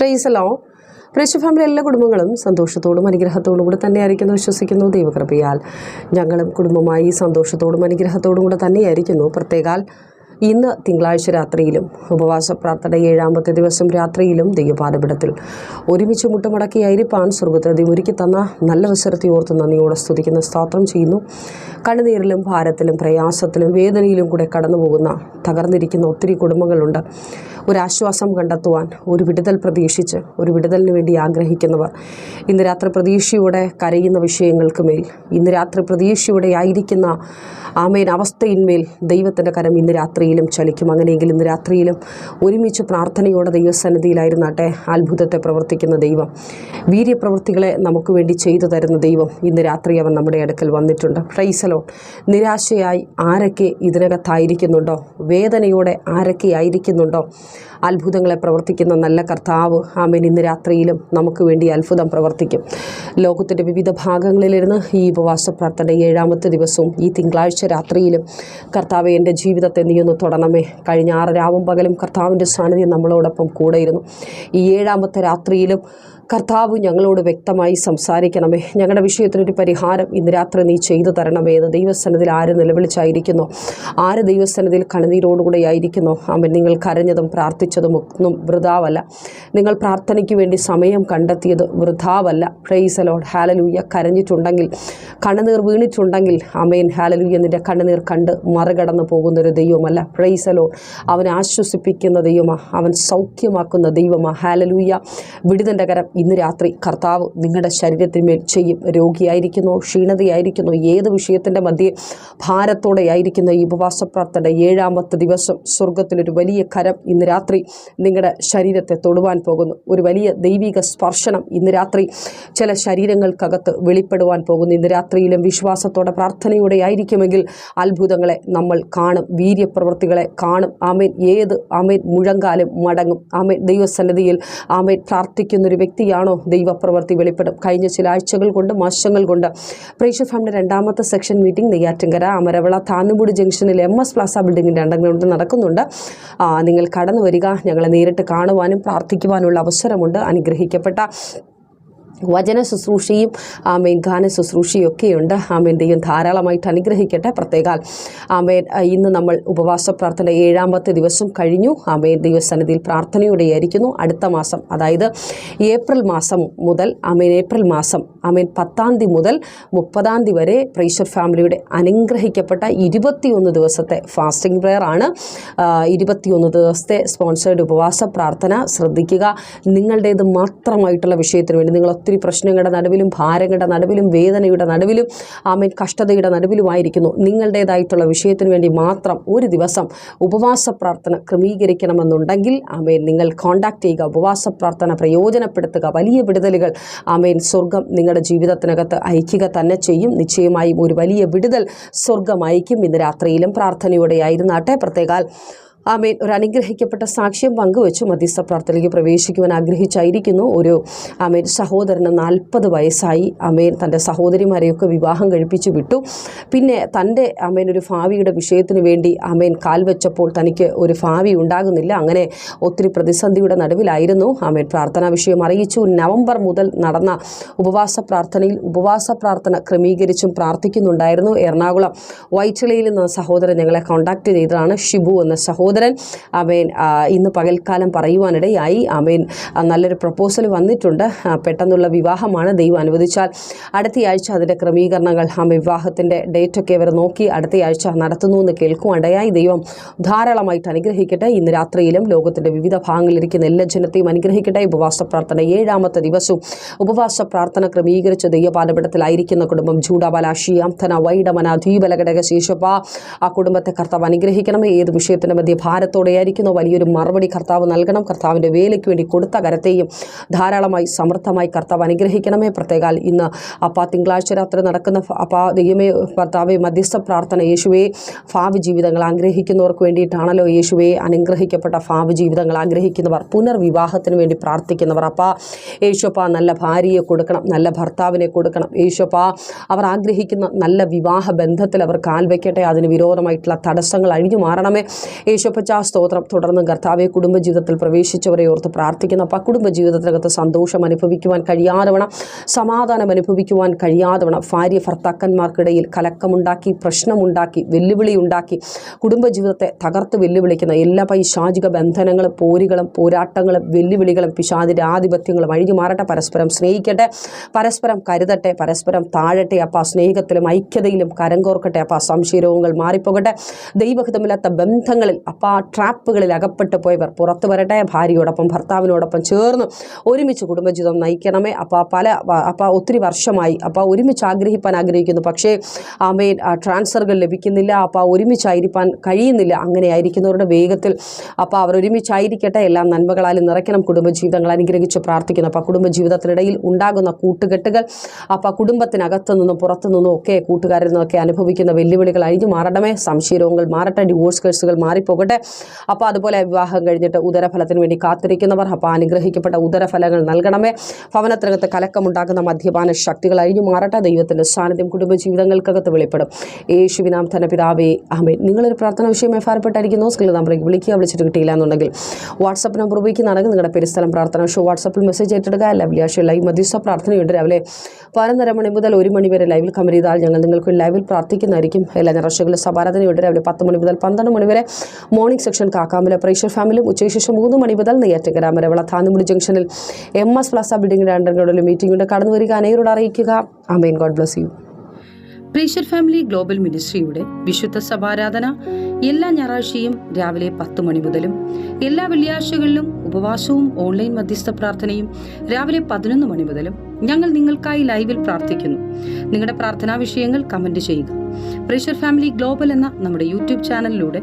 ഫ്രൈസലോ. പ്രേക്ഷ family എല്ലാ കുടുംബങ്ങളും സന്തോഷത്തോടും അനുഗ്രഹത്തോടും കൂടെ തന്നെയായിരിക്കുന്നു വിശ്വസിക്കുന്നു ദൈവകൃപയാൽ. ഞങ്ങളും കുടുംബമായി സന്തോഷത്തോടും അനുഗ്രഹത്തോടും കൂടെ തന്നെയായിരിക്കുന്നു. പ്രത്യേകാൽ ഇന്ന് തിങ്കളാഴ്ച രാത്രിയിലും ഉപവാസ പ്രാർത്ഥന ഏഴാമത്തെ ദിവസം രാത്രിയിലും ദൈവപാദപിടത്തിൽ ഒരുമിച്ച് മുട്ടുമടക്കിയായിരിക്കാൻ സ്വർഗത്തിൽ ഒരുക്കി തന്ന നല്ല അവസരത്തെ ഓർത്ത് നന്ദിയോടെ സ്തുതിക്കുന്ന സ്തോത്രം ചെയ്യുന്നു. കണ്ണുനീരിലും ഭാരത്തിലും പ്രയാസത്തിലും വേദനയിലും കൂടെ കടന്നു പോകുന്ന തകർന്നിരിക്കുന്ന ഒത്തിരി കുടുംബങ്ങളുണ്ട്. ഒരാശ്വാസം കണ്ടെത്തുവാൻ ഒരു വിടുതൽ പ്രതീക്ഷിച്ച് ഒരു വിടുതലിന് വേണ്ടി ആഗ്രഹിക്കുന്നവർ. ഇന്ന് രാത്രി പ്രതീക്ഷയോടെ കരയുന്ന വിഷയങ്ങൾക്ക് മേൽ ഇന്ന് രാത്രി പ്രതീക്ഷയോടെ ആയിരിക്കുന്ന ആമേൻ. അവസ്ഥയിന്മേൽ ദൈവത്തിന്റെ കരം ഇന്ന് രാത്രിയിലും ചലിക്കും. അങ്ങനെയെങ്കിൽ ഇന്ന് രാത്രിയിലും ഒരുമിച്ച് പ്രാർത്ഥനയോടെ ദൈവസന്നിധിയിലായിരുന്നാട്ടെ അത്ഭുതത്തെ പ്രവർത്തിക്കുന്ന ദൈവം. വീര്യപ്രവൃത്തികളെ നമുക്ക് വേണ്ടി ചെയ്തു തരുന്ന ദൈവം ഇന്ന് രാത്രി അവൻ നമ്മുടെ അടുക്കൽ വന്നിട്ടുണ്ട്. ഫ്രൈസലോ നിരാശയായി ആരൊക്കെ ഇതിനകത്തായിരിക്കുന്നുണ്ടോ? വേദനയോടെ ആരൊക്കെ ആയിരിക്കുന്നുണ്ടോ? അത്ഭുതങ്ങളെ പ്രവർത്തിക്കുന്ന നല്ല കർത്താവ് ആമേൻ. ഇന്ന് രാത്രിയിലും നമുക്ക് വേണ്ടി അത്ഭുതം പ്രവർത്തിക്കും. ലോകത്തിന്റെ വിവിധ ഭാഗങ്ങളിലിരുന്ന് ഈ ഉപവാസ പ്രാർത്ഥന ഏഴാമത്തെ ദിവസവും ഈ തിങ്കളാഴ്ച രാത്രിയിലും കർത്താവ് എന്റെ ജീവിതത്തെ നീ ഒന്ന് തൊടണമേ. കഴിഞ്ഞ ആറ് രാവും പകലും കർത്താവിന്റെ സാന്നിധ്യം നമ്മളോടൊപ്പം കൂടെയിരുന്നു. ഈ ഏഴാമത്തെ രാത്രിയിലും കർത്താവ് ഞങ്ങളോട് വ്യക്തമായി സംസാരിക്കണമേ. ഞങ്ങളുടെ വിഷയത്തിനൊരു പരിഹാരം ഇന്ന് രാത്രി നീ ചെയ്തു തരണമേ എന്ന് ദൈവസന്നിധിയിൽ ആര് നിലവിളിച്ചായിരിക്കുന്നു? ആര് ദൈവസന്നിധിയിൽ കണനീരോടുകൂടെ ആയിരിക്കുന്നു? അവൻ നിങ്ങൾ കരഞ്ഞതും പ്രാർത്ഥിച്ചതും ഒന്നും വൃതാവല്ല. നിങ്ങൾ പ്രാർത്ഥനയ്ക്ക് വേണ്ടി സമയം കണ്ടെത്തിയത് വൃഥാവല്ല പ്രൈസലോഡ് ഹാലലൂയ കരഞ്ഞിട്ടുണ്ടെങ്കിൽ കണ്ണുനീർ വീണിട്ടുണ്ടെങ്കിൽ അമേൻ ഹാലലൂയ നിന്റെ കണ്ണുനീർ കണ്ട് മറികടന്നു പോകുന്നൊരു ദൈവമല്ല. പ്രൈസലോ അവൻ ആശ്വസിപ്പിക്കുന്ന ദൈവമാണ് അവൻ സൗഖ്യമാക്കുന്ന ദൈവമാണ് ഹാലലൂയ വിടുതന്റെ കരം ഇന്ന് രാത്രി കർത്താവ് നിങ്ങളുടെ ശരീരത്തിന്മേൽ ചെയ്യും. രോഗിയായിരിക്കുന്നു ക്ഷീണതയായിരിക്കുന്നു. ഏത് വിഷയത്തിന്റെ മധ്യേ ഭാരത്തോടെ ആയിരിക്കുന്ന ഈ ഉപവാസ പ്രാർത്ഥന ഏഴാമത്തെ ദിവസം സ്വർഗത്തിലൊരു വലിയ കരം ഇന്ന് രാത്രി നിങ്ങളുടെ ശരീരത്തെ തൊടുവാൻ പോകുന്നു. ഒരു വലിയ ദൈവിക സ്പർശനം ഇന്ന് രാത്രി ചില ശരീരങ്ങൾക്കകത്ത് വെളിപ്പെടുവാൻ പോകുന്നു. ഇന്ന് രാത്രിയിലും വിശ്വാസത്തോടെ പ്രാർത്ഥനയോടെ ആയിരിക്കുമെങ്കിൽ അത്ഭുതങ്ങളെ നമ്മൾ കാണും. വീര്യപ്രവൃത്തികളെ കാണും. ആമേൻ. ഏത് ആമേൻ മുഴങ്കാലും മടങ്ങും. ആമേൻ. ദൈവസന്നിധിയിൽ ആമേൻ പ്രാർത്ഥിക്കുന്ന ഒരു വ്യക്തിയാണോ ദൈവപ്രവൃത്തി വെളിപ്പെടും. കഴിഞ്ഞ ചില ആഴ്ചകൾ കൊണ്ട് മാസങ്ങൾ കൊണ്ട്. പ്രേക്ഷ ഫാമിന്റെ രണ്ടാമത്തെ സെക്ഷൻ മീറ്റിംഗ് നെയ്യാറ്റിങ്കര അമരവള താന്നുപൂടി ജംഗ്ഷനിൽ എം എസ് പ്ലാസ ബിൽഡിങ്ങിന്റെ അണ്ടർഗ്രൗണ്ട് നടക്കുന്നുണ്ട്. നിങ്ങൾ കടന്നു വരിക. ഞങ്ങളെ നേരിട്ട് കാണുവാനും പ്രാർത്ഥിക്കുവാനുള്ള അവസരമുണ്ട്. അനുഗ്രഹിക്കപ്പെട്ട വചന ശുശ്രൂഷയും ആമേൻ ഗാന ശുശ്രൂഷയും ഒക്കെയുണ്ട് ആമേൻ ദൈവം ധാരാളമായിട്ട് അനുഗ്രഹിക്കട്ടെ പ്രത്യേകാൽ. ആമേൻ ഇന്ന് നമ്മൾ ഉപവാസ പ്രാർത്ഥന ഏഴാമത്തെ ദിവസം കഴിഞ്ഞു. ആമേൻ ദൈവസന്നിധിയിൽ പ്രാർത്ഥനയോടെ ആയിരിക്കുന്നു അടുത്ത മാസം അതായത് ഏപ്രിൽ മാസം മുതൽ ആമേൻ ഏപ്രിൽ മാസം ആമേൻ പത്താം തീയതി മുതൽ മുപ്പതാം തീയതി വരെ പ്രൈഷർ ഫാമിലിയുടെ അനുഗ്രഹിക്കപ്പെട്ട ഇരുപത്തിയൊന്ന് ദിവസത്തെ ഫാസ്റ്റിംഗ് പ്രെയർ ആണ്. ഇരുപത്തിയൊന്ന് ദിവസത്തെ സ്പോൺസേഡ് ഉപവാസ പ്രാർത്ഥന. ശ്രദ്ധിക്കുക നിങ്ങളുടേത് മാത്രമായിട്ടുള്ള വിഷയത്തിന് വേണ്ടി നിങ്ങൾ ഒത്തിരി പ്രശ്നങ്ങളുടെ നടുവിലും ഭാരങ്ങളുടെ നടുവിലും വേദനയുടെ നടുവിലും ആമേൻ കഷ്ടതയുടെ നടുവിലുമായിരിക്കുന്നു. നിങ്ങളുടേതായിട്ടുള്ള വിഷയത്തിന് വേണ്ടി മാത്രം ഒരു ദിവസം ഉപവാസ പ്രാർത്ഥന ക്രമീകരിക്കണമെന്നുണ്ടെങ്കിൽ ആമേൻ നിങ്ങൾ കോൺടാക്ട് ചെയ്യുക. ഉപവാസ പ്രാർത്ഥന പ്രയോജനപ്പെടുത്തുക. വലിയ വിടുതലുകൾ ആമേൻ സ്വർഗം നിങ്ങളുടെ ജീവിതത്തിനകത്ത് അയക്കുക തന്നെ ചെയ്യും. നിശ്ചയമായും ഒരു വലിയ വിടുതൽ സ്വർഗം അയക്കും ഇന്ന് രാത്രിയിലും പ്രാർത്ഥനയോടെ ആയിരുന്നാട്ടെ പ്രത്യേകാൽ ആമേൻ. ഒരു അനുഗ്രഹിക്കപ്പെട്ട സാക്ഷ്യം പങ്കുവെച്ചു മധ്യസ്ഥ പ്രാർത്ഥനയ്ക്ക് പ്രവേശിക്കുവാൻ ആഗ്രഹിച്ചായിരിക്കുന്നു ഒരു ആമേൻ സഹോദരന് നാൽപ്പത് വയസ്സായി. ആമേൻ. തന്റെ സഹോദരിമാരെയൊക്കെ വിവാഹം കഴിപ്പിച്ചു വിട്ടു. പിന്നെ തന്റെ ആമേൻ ഒരു ഭാവിയുടെ വിഷയത്തിന് വേണ്ടി ആമേൻ കാൽ വെച്ചപ്പോൾ തനിക്ക് ഒരു ഭാവി ഉണ്ടാകുന്നില്ല. അങ്ങനെ ഒത്തിരി പ്രതിസന്ധിയുടെ നടുവിലായിരുന്നു. ആമേൻ. പ്രാർത്ഥനാ വിഷയം അറിയിച്ചു. നവംബർ മുതൽ നടന്ന ഉപവാസ പ്രാർത്ഥനയിൽ ഉപവാസ പ്രാർത്ഥന ക്രമീകരിച്ചും പ്രാർത്ഥിക്കുന്നുണ്ടായിരുന്നു. എറണാകുളം വൈറ്റിലയിൽ നിന്ന് സഹോദരൻ ഞങ്ങളെ കോൺടാക്ട് ചെയ്തതാണ്. ഷിബു എന്ന സഹോദരൻ ആമേൻ അമേൻ ഇന്ന് പകൽക്കാലം പറയുവാനിടയായി. അമേൻ നല്ലൊരു പ്രപ്പോസൽ വന്നിട്ടുണ്ട്. പെട്ടെന്നുള്ള വിവാഹമാണ് ദൈവം അനുവദിച്ചാൽ. അടുത്തയാഴ്ച അതിന്റെ ക്രമീകരണങ്ങൾ ആ വിവാഹത്തിന്റെ ഡേറ്റൊക്കെ അവർ നോക്കി അടുത്തയാഴ്ച നടത്തുന്നു എന്ന് കേൾക്കുവാനിടയായി. ദൈവം ധാരാളമായിട്ട് അനുഗ്രഹിക്കട്ടെ. ഇന്ന് രാത്രിയിലും ലോകത്തിന്റെ വിവിധ ഭാഗങ്ങളിലിരിക്കുന്ന എല്ലാ ജനത്തെയും അനുഗ്രഹിക്കട്ടെ. ഉപവാസ പ്രാർത്ഥന ഏഴാമത്തെ ദിവസവും ഉപവാസ പ്രാർത്ഥന ക്രമീകരിച്ച ദൈവപാലപടത്തിലായിരിക്കുന്ന കുടുംബം ജൂഡബലാഷി അംഥന വൈഡമന ദ്വീപലഘടക ശേഷപ്പ ആ കുടുംബത്തെ കർത്താവ് അനുഗ്രഹിക്കണമേ. ഏത് വിഷയത്തിന്റെ മധ്യ ഭാരത്തോടെയായിരിക്കുന്നോ വലിയൊരു മറുപടി കർത്താവ് നൽകണം. കർത്താവിന്റെ വേലയ്ക്ക് വേണ്ടി കൊടുത്ത കരത്തെയും ധാരാളമായി സമൃദ്ധമായി കർത്താവ് അനുഗ്രഹിക്കണമേ. പ്രത്യേകാൽ ഇന്ന് അപ്പാ തിങ്കളാഴ്ച രാത്രി നടക്കുന്ന അപ്പാ ദൈവമേ കർത്താവെ മധ്യസ്ഥ പ്രാർത്ഥന യേശുവേ ഭാവി ജീവിതങ്ങൾ ആഗ്രഹിക്കുന്നവർക്ക് വേണ്ടിയിട്ടാണല്ലോ യേശുവെ അനുഗ്രഹിക്കപ്പെട്ട ഭാവി ജീവിതങ്ങൾ ആഗ്രഹിക്കുന്നവർ പുനർവിവാഹത്തിന് വേണ്ടി പ്രാർത്ഥിക്കുന്നവർ. അപ്പാ യേശുപ്പ നല്ല ഭാര്യയെ കൊടുക്കണം നല്ല ഭർത്താവിനെ കൊടുക്കണം. യേശുപ്പ അവർ ആഗ്രഹിക്കുന്ന നല്ല വിവാഹ ബന്ധത്തിൽ അവർ കാൽ വയ്ക്കട്ടെ അതിന് വിരോധമായിട്ടുള്ള തടസ്സങ്ങൾ അഴിഞ്ഞു മാറണമേ. യേശു യേശോപ്പച്ച സ്തോത്രം തുടർന്ന് കർത്താവെ കുടുംബജീവിതത്തിൽ പ്രവേശിച്ചവരെ ഓർത്ത് പ്രാർത്ഥിക്കുന്ന അപ്പം കുടുംബജീവിതത്തിനകത്ത് സന്തോഷം അനുഭവിക്കുവാൻ കഴിയാതവണ സമാധാനം അനുഭവിക്കുവാൻ കഴിയാതവണ ഭാര്യ ഭർത്താക്കന്മാർക്കിടയിൽ കലക്കമുണ്ടാക്കി പ്രശ്നമുണ്ടാക്കി വെല്ലുവിളി ഉണ്ടാക്കി കുടുംബജീവിതത്തെ തകർത്ത് വെല്ലുവിളിക്കുന്ന എല്ലാ പൈശാചിക ബന്ധനങ്ങളും പോരുകളും പോരാട്ടങ്ങളും വെല്ലുവിളികളും പിശാദിന്റെ ആധിപത്യങ്ങളും അഴിഞ്ഞു മാറട്ടെ. പരസ്പരം സ്നേഹിക്കട്ടെ. പരസ്പരം കരുതട്ടെ. പരസ്പരം താഴട്ടെ. അപ്പം സ്നേഹത്തിലും ഐക്യതയിലും കരം കോർക്കട്ടെ അപ്പം സംശയരോഗങ്ങൾ മാറിപ്പോകട്ടെ. ദൈവഹിതമില്ലാത്ത ബന്ധങ്ങളിൽ അപ്പം ആ ട്രാപ്പുകളിൽ അകപ്പെട്ടു പോയവർ പുറത്തു വരട്ടെ ഭാര്യയോടൊപ്പം ഭർത്താവിനോടൊപ്പം ചേർന്ന് ഒരുമിച്ച് കുടുംബജീവിതം നയിക്കണമേ. അപ്പോൾ പല അപ്പോൾ ഒത്തിരി വർഷമായി അപ്പോൾ ഒരുമിച്ച് ആഗ്രഹിപ്പാൻ ആഗ്രഹിക്കുന്നു. പക്ഷേ ആമേൻ ട്രാൻസ്ഫറുകൾ ലഭിക്കുന്നില്ല അപ്പോൾ ഒരുമിച്ചായിരിക്കാൻ കഴിയുന്നില്ല. അങ്ങനെ ആയിരിക്കുന്നവരുടെ വേഗത്തിൽ അപ്പോൾ അവർ ഒരുമിച്ചായിരിക്കട്ടെ. എല്ലാം നന്മകളാലും നിറയ്ക്കണം. കുടുംബജീവിതങ്ങൾ അനുഗ്രഹിച്ച് പ്രാർത്ഥിക്കുന്നു. അപ്പോൾ കുടുംബജീവിതത്തിനിടയിൽ ഉണ്ടാകുന്ന കൂട്ടുകെട്ടുകൾ അപ്പോൾ കുടുംബത്തിനകത്തു നിന്നും പുറത്തു നിന്നും ഒക്കെ കൂട്ടുകാരിൽ നിന്നൊക്കെ അനുഭവിക്കുന്ന വെല്ലുവിളികൾ അഴിഞ്ഞു മാറണമേ. സംശയരോഗങ്ങൾ മാറട്ടെ. ഡിവോഴ്സ് കേസുകൾ മാറിപ്പോകട്ടെ. അപ്പോൾ അതുപോലെ വിവാഹം കഴിഞ്ഞിട്ട് ഉദരഫലത്തിന് വേണ്ടി കാത്തിരിക്കുന്നവർ അപ്പോൾ അനുഗ്രഹിക്കപ്പെട്ട ഉദരഫലങ്ങൾ നൽകണമേ. ഭവനത്തിനകത്ത് കലക്കമുണ്ടാക്കുന്ന മദ്യപാന ശക്തികൾ അഴിഞ്ഞു മാറട്ടെ. ദൈവത്തിന്റെ സാന്നിധ്യം കുടുംബജീവിതങ്ങൾക്കകത്ത് വെളിപ്പെടും. യേശുവിനാം തന്നെ പിതാവേ ആമേ നിങ്ങളൊരു പ്രാർത്ഥന വിഷയമായി ഭാരപ്പെട്ടായിരിക്കുന്നു. സ്കിൽ നമ്പറേക്ക് വിളിക്കുക വിളിച്ചിട്ട് കിട്ടിയില്ല എന്നുണ്ടെങ്കിൽ വാട്സപ്പ് നമ്പർ ഉപയോഗിക്കുന്നതാണെങ്കിൽ നിങ്ങളുടെ പെരുസ്ഥലം പ്രാർത്ഥന ഷോ വാട്സപ്പിൽ മെസ്സേജ് ഏറ്റെടുക്കുക. ലവ്യാഷ ലൈവ് മധ്യസ്ഥ പ്രാർത്ഥനയുണ്ട് രാവിലെ പതിനൊന്നര മണി മുതൽ ഒരു മണി വരെ ലൈവിൽ ചെയ്താൽ ഞങ്ങൾ നിങ്ങൾക്ക് ലൈവിൽ പ്രാർത്ഥിക്കുന്നതായിരിക്കും. എല്ലാ ഞായറാഴ്ചകളിലും സഭാരാധനയുണ്ട്. രാവിലെ പത്ത് മണി മുതൽ പന്ത്രണ്ട് മണി വരെ മോർണിംഗ് സെക്ഷൻ കാക്കാമല. പ്രേക്ഷർ ഫാമിലും ഉച്ചയ്ക്ക് ശേഷം മൂന്ന് മണി മുതൽ നെയ്യാറ്റക്കര മരവള താന്നുമുടി ജംഗ്ഷനിൽ എം എസ് പ്ലാസ ബിൽഡിംഗിന്റെ അണ്ടർഗ്രൗണ്ടിൽ മീറ്റിംഗ് ഉണ്ട്. കടന്നു വരിക അനേരോട് അറിയിക്കുക. Amen God bless you പ്രേഷർ family global മിനിസ്ട്രിയുടെ വിശുദ്ധ സഭാരാധന എല്ലാ ഞായറാഴ്ചയും രാവിലെ പത്ത് മണി മുതലും എല്ലാ വെള്ളിയാഴ്ചകളിലും ഉപവാസവും ഓൺലൈൻ മധ്യസ്ഥ പ്രാർത്ഥനയും രാവിലെ പതിനൊന്ന് മണി മുതലും ഞങ്ങൾ നിങ്ങൾക്കായി ലൈവിൽ പ്രാർത്ഥിക്കുന്നു. നിങ്ങളുടെ പ്രാർത്ഥനാ വിഷയങ്ങൾ കമന്റ് ചെയ്യുക. പ്രേഷർ ഫാമിലി ഗ്ലോബൽ എന്ന നമ്മുടെ യൂട്യൂബ് ചാനലിലൂടെ